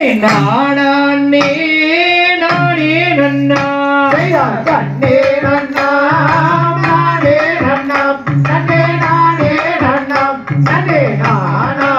நாடானே நாடே நன்னா. கண்ணே நன்னா நாடே நன்னா. நன்னே நாடே நன்னா. நன்னே நானா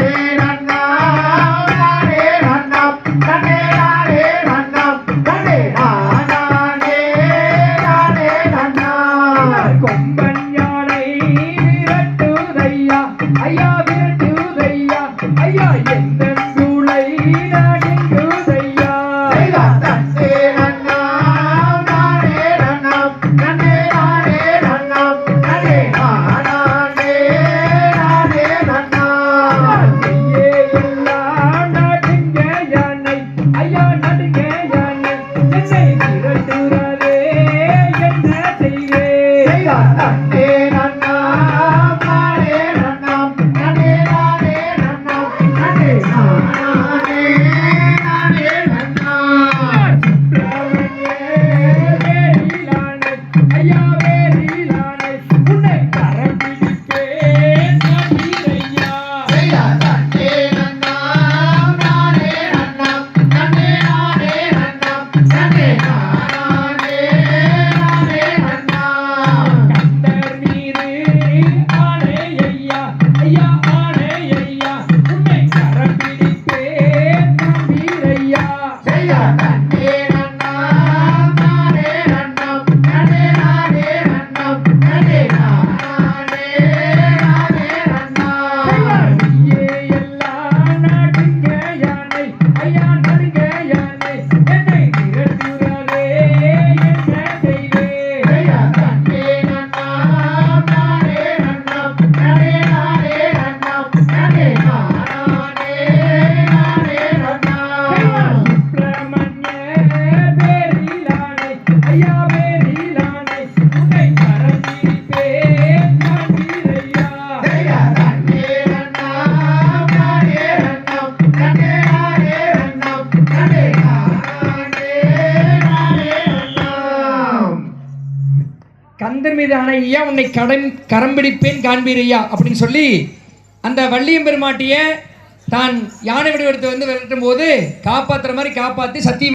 see. Thank you. Gotta Kandar மீது ஐயா உன்னை கடன் கரம் பிடிப்பேன் காண்பீர் அப்படின்னு சொல்லி அந்த வள்ளியம் பெருமாட்டிய தான் யானை வடிவெடுத்து வந்து விரட்டும் போது காப்பாற்றுற மாதிரி காப்பாற்றி சத்தியம்